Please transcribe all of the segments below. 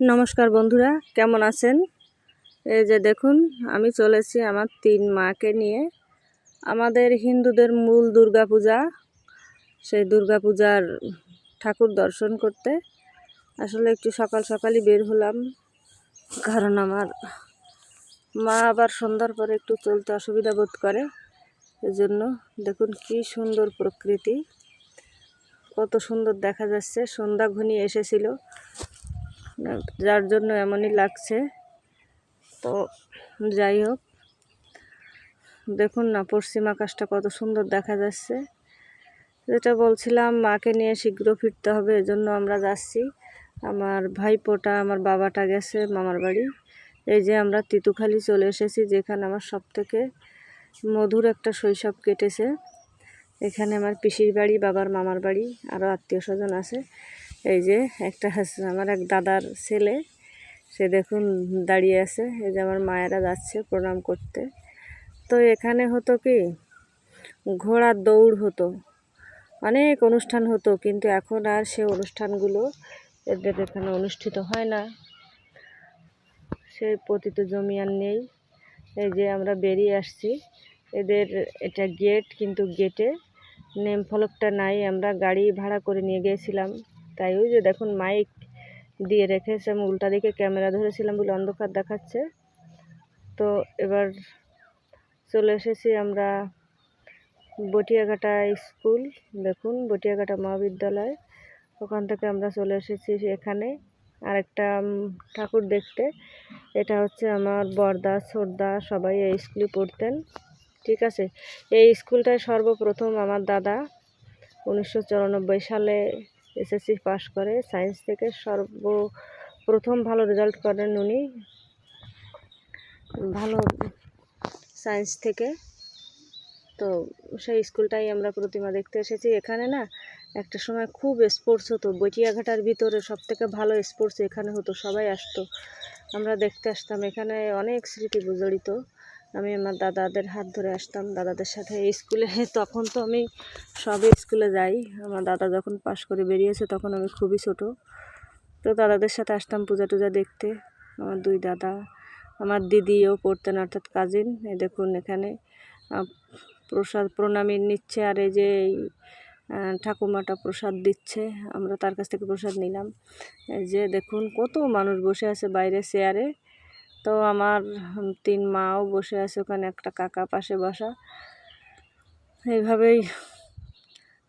নমস্কার বন্ধুরা, কেমন আছেন? এই যে দেখুন, আমি চলেছি আমার তিন মাকে নিয়ে। আমাদের হিন্দুদের মূল দুর্গা পূজা সেই দুর্গা পূজার ঠাকুর দর্শন করতে। আসলে একটু সকাল সকালই বের হলাম, কারণ আমার মা আবার সন্ধ্যার পরে একটু চলতে অসুবিধা বোধ করে। এজন্য দেখুন কি সুন্দর প্রকৃতি, কত সুন্দর দেখা যাচ্ছে। সন্ধ্যা ঘনিয়ে এসেছিল যার জন্য এমনই লাগছে। তো যাই হোক, দেখুন না, পশ্চিম আকাশটা কত সুন্দর দেখা যাচ্ছে। যেটা বলছিলাম, মাকে নিয়ে শীঘ্র ফিরতে হবে, এজন্য আমরা যাচ্ছি। আমার ভাইপোটা, আমার বাবাটা গেছে মামার বাড়ি। এই যে আমরা তিতুখালি চলে এসেছি, যেখানে আমার সব থেকে মধুর একটা শৈশব কেটেছে। এখানে আমার পিসির বাড়ি, বাবার মামার বাড়ি, আরও আত্মীয় স্বজন আছে। এই যে একটা আমার এক দাদার ছেলে, সে দেখুন দাঁড়িয়ে আছে, এই যে আমার মায়েরা যাচ্ছে প্রণাম করতে। তো এখানে হতো কি, ঘোড়ার দৌড় হতো, অনেক অনুষ্ঠান হতো, কিন্তু এখন আর সে অনুষ্ঠানগুলো এদের এখানে অনুষ্ঠিত হয় না। সে পতিত জমি আর নেই। এই যে আমরা বেরিয়ে আসছি, এদের এটা গেট কিন্তু গেটে নেম ফলকটা নাই, আমরা গাড়ি ভাড়া করে নিয়ে গিয়েছিলাম। তাই ওই যে দেখুন মাইক দিয়ে রেখেছে আমি উল্টা দিকে ক্যামেরা ধরেছিলাম বলে অন্ধকার দেখাচ্ছে। তো এবার চলে এসেছি আমরা বটিয়াঘাটা স্কুল। দেখুন বটিয়াঘাটা মহাবিদ্যালয়। ওখান থেকে আমরা চলে এসেছি এখানে। আরেকটা ঠাকুর দেখতে। এটা হচ্ছে আমার বরদা, সর্দা, সবাই এই স্কুলে পড়তেন। ঠিক আছে? এই স্কুলটায় সর্বপ্রথম আমার দাদা উনিশশো চুরানব্বই সালে এসএসসি পাশ করে সায়েন্স থেকে সর্বপ্রথম ভালো রেজাল্ট করেন উনি। ভালো সায়েন্স থেকে। তো সেই স্কুলটাই আমরা প্রতিমা দেখতে এসেছি। এখানে না একটা সময় খুব স্পোর্টস হতো। বটিয়াঘাটার ভিতরে সব থেকে ভালো স্পোর্টস এখানে হতো। সবাই আসতো। আমরা দেখতে আসতাম। এখানে অনেক স্মৃতি জড়িত আমি আমার দাদাদের হাত ধরে আসতাম, দাদাদের সাথে স্কুলে। তখন তো আমি সবে স্কুলে যাই। আমার দাদা যখন পাশ করে বেরিয়েছে তখন আমি খুবই ছোট। তো দাদাদের সাথে আসতাম পূজা টুজা দেখতে। আমার দুই দাদা, আমার দিদিও পড়তেন অর্থাৎ কাজিন এই দেখুন এখানে প্রসাদ প্রণামী নিচ্ছে আর এই যে ঠাকুমাটা প্রসাদ দিচ্ছে। আমরা তার কাছ থেকে প্রসাদ নিলাম। যে দেখুন কত মানুষ বসে আছে বাইরে চেয়ারে তো আমার তিন মাও বসে আছে ওখানে, একটা কাকা পাশে বসা। এইভাবেই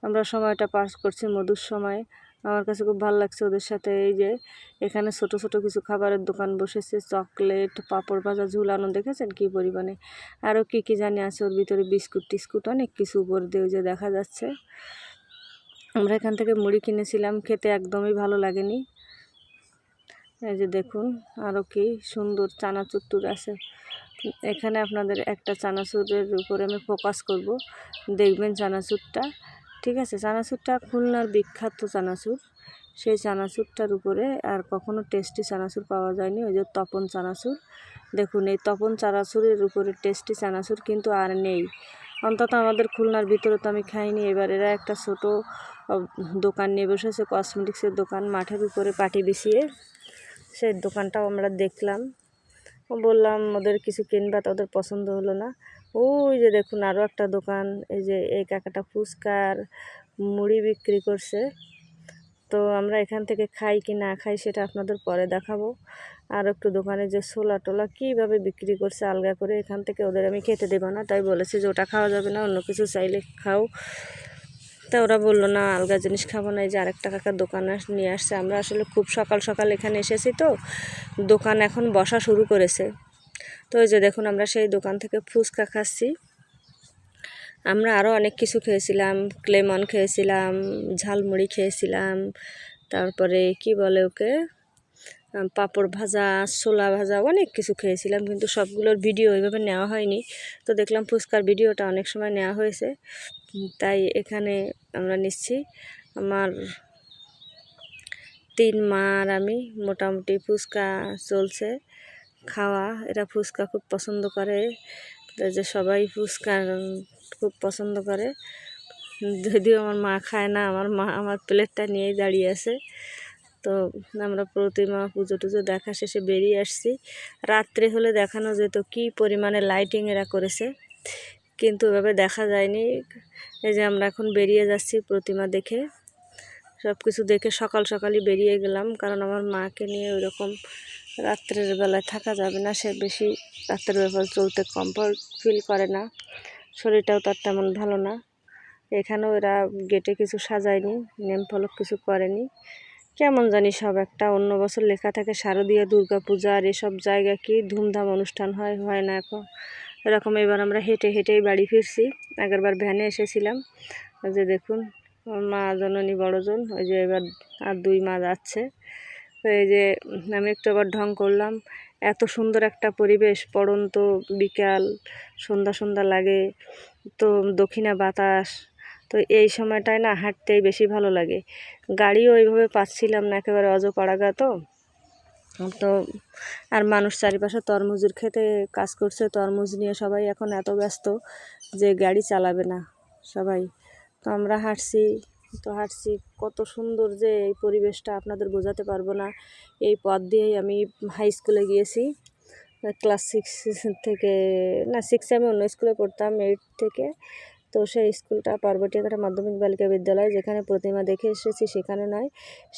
আমরা সময়টা পাস করছি মধুর সময়। আমার কাছে খুব ভালো লাগছে ওদের সাথে এই যে এখানে ছোট ছোট কিছু খাবারের দোকান বসেছে, চকলেট, পাঁপড় ভাজা ঝুলানো দেখেছেন কি পরিমাণে? আরও কি কি জানি আছে ওর ভিতরে, বিস্কুট টিস্কুট, অনেক কিছু উপর দিয়ে যে দেখা যাচ্ছে। আমরা এখান থেকে মুড়ি কিনেছিলাম, খেতে একদমই ভালো লাগেনি। এই যে দেখুন আরও কি সুন্দর চানাচুর আছে। এখানে আপনাদের একটা চানাচুরের উপরে আমি ফোকাস করব। দেখবেন চানাচুরটা, ঠিক আছে? চানাচুরটা খুলনার বিখ্যাত চানাচুর। সেই চানাচুরটার উপরে আর কখনো টেস্টি চানাচুর পাওয়া যায়নি, ওই যে তপন চানাচুর। দেখুন, এই তপন চানাচুরের উপরে টেস্টি চানাচুর কিন্তু আর নেই। অন্তত আমাদের খুলনার ভিতরে তো আমি খাইনি। এবার এরা একটা ছোট দোকান নিয়ে বসেছে কসমেটিক্সের দোকান, মাঠের উপরে পাটি বিছিয়ে সেই দোকানটাও আমরা দেখলাম। ও বললাম, ওদের কিছু কিনবা, তো ওদের পছন্দ হলো না। ওই যে দেখুন আরও একটা দোকান, এই যে এই কাকাটা ফুচকার মুড়ি বিক্রি করছে। তো আমরা এখান থেকে খাই কি না খাই সেটা আপনাদের পরে দেখাবো। আর একটু দোকানে যে ছোলা টোলা কীভাবে বিক্রি করছে আলগা করে এখান থেকে ওদের আমি খেতে দেবো না। তাই বলেছি যে ওটা খাওয়া যাবে না, অন্য কিছু চাইলে খাও। তা ওরা বলল, না, আলগা জিনিস খাব না, এই যে আরেকটা কাকার দোকানে নিয়ে আসছে। আমরা আসলে খুব সকাল সকাল এখানে এসেছি তো, দোকান এখন বসা শুরু করেছে। তো ওই যে দেখুন, আমরা সেই দোকান থেকে ফুচকা খাচ্ছি। আমরা আরও অনেক কিছু খেয়েছিলাম ক্লেমন খেয়েছিলাম, ঝালমুড়ি খেয়েছিলাম, তারপরে কি বলে ওকে? পাঁপড় ভাজা, ছোলা ভাজা অনেক কিছু খেয়েছিলাম, কিন্তু সবগুলোর ভিডিও ওইভাবে নেওয়া হয়নি। তো দেখলাম ফুচকার ভিডিওটা অনেক সময় নেওয়া হয়েছে। তাই এখানে আমরা নিচ্ছি আমার তিন মা আর আমি, মোটামুটি ফুচকা চলছে, খাওয়া। এরা ফুচকা খুব পছন্দ করে যে সবাই ফুচকা খুব পছন্দ করে। যদিও আমার মা খায় না, আমার মা আমার প্লেটটা নিয়েই দাঁড়িয়ে আছে। তো আমরা প্রতিমা পুজো টুজো দেখা শেষে বেরিয়ে আসছি। রাত্রে হলে দেখানো যেত কি পরিমাণে লাইটিং এরা করেছে। কিন্তু এভাবে দেখা যায়নি। এই যে আমরা এখন বেরিয়ে যাচ্ছি প্রতিমা দেখে। সব কিছু দেখে সকাল সকালই বেরিয়ে গেলাম। কারণ আমার মাকে নিয়ে ওই রকম রাত্রের বেলায় থাকা যাবে না। সে বেশি রাত্রের ব্যাপার চলতে কমফর্ট ফিল করে না। শরীরটাও তার তেমন ভালো না। এখানেও এরা গেটে কিছু সাজায়নি নেম ফলক কিছু করেনি। কেমন জানি সব একটা, অন্য বছর লেখা থাকে শারদীয় দুর্গা পূজা আর এসব জায়গা কি ধুমধাম অনুষ্ঠান হয় হয় না এখন। এরকম এবার আমরা হেঁটে হেঁটেই বাড়ি ফিরছি। আগেরবার ভ্যানে এসেছিলাম। যে দেখুন মা জননী বড়জন, ওই যে এবার আর দুই মা যাচ্ছে। তো এই যে আমি একটু আবার ঢং করলাম, এত সুন্দর একটা পরিবেশ, পড়ন্ত বিকাল, সন্ধ্যা সন্ধ্যা লাগে, তো দক্ষিণা বাতাস তো এই সময়টায় না হাঁটতেই বেশি ভালো লাগে। গাড়িও ওইভাবে পাচ্ছিলাম না, একেবারে অজপাড়াগা তো তো আর মানুষ চারিপাশে তরমুজের খেতে কাজ করছে, তরমুজ নিয়ে সবাই এখন এত ব্যস্ত যে গাড়ি চালাবে না সবাই। তো আমরা হাঁটছি, তো হাঁটছি, কত সুন্দর যে এই পরিবেশটা আপনাদের বোঝাতে পারব না। এই পথ দিয়েই আমি হাই স্কুলে গিয়েছি। ক্লাস সিক্স থেকে, না সিক্সে আমি অন্য স্কুলে পড়তাম এইট থেকে। তো সেই স্কুলটা পার্বতী পার্বতীঘাটা মাধ্যমিক বালিকা বিদ্যালয়, যেখানে প্রতিমা দেখে এসেছি, সেখানে নয়।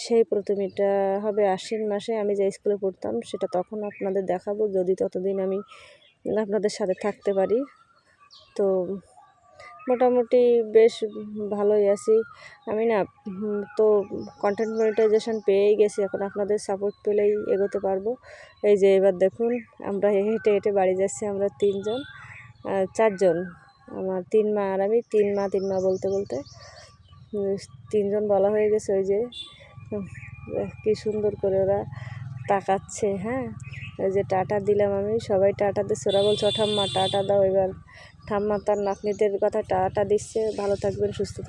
সেই প্রতিমাটা হবে আশ্বিন মাসে আমি যে স্কুলে পড়তাম, সেটা তখন আপনাদের দেখাবো। যদি ততদিন আমি আপনাদের সাথে থাকতে পারি। তো মোটামুটি বেশ ভালোই আছি। আমি না তো কন্টেন্ট মনিটাইজেশন পেয়েই গেছি। এখন আপনাদের সাপোর্ট পেলেই এগোতে পারব। এই যে এবার দেখুন, আমরা হেঁটে হেঁটে বাড়ি যাচ্ছি আমরা তিনজন চারজন। আমার তিন মা আর আমি তিন মা তিন মা বলতে বলতে তিনজন বলা হয়ে গেছে ওই যে কি সুন্দর করে ওরা তাকাচ্ছে হ্যাঁ? ওই যে টাটা দিলাম আমি, সবাই টাটা দিচ্ছে, ওরা বলছে, "ও ঠাম্মা, টাটা দাও এবার। ঠাম্মা তার নাতনিদের কথা টাটা দিচ্ছে, ভালো থাকবেন, সুস্থ থাকবেন।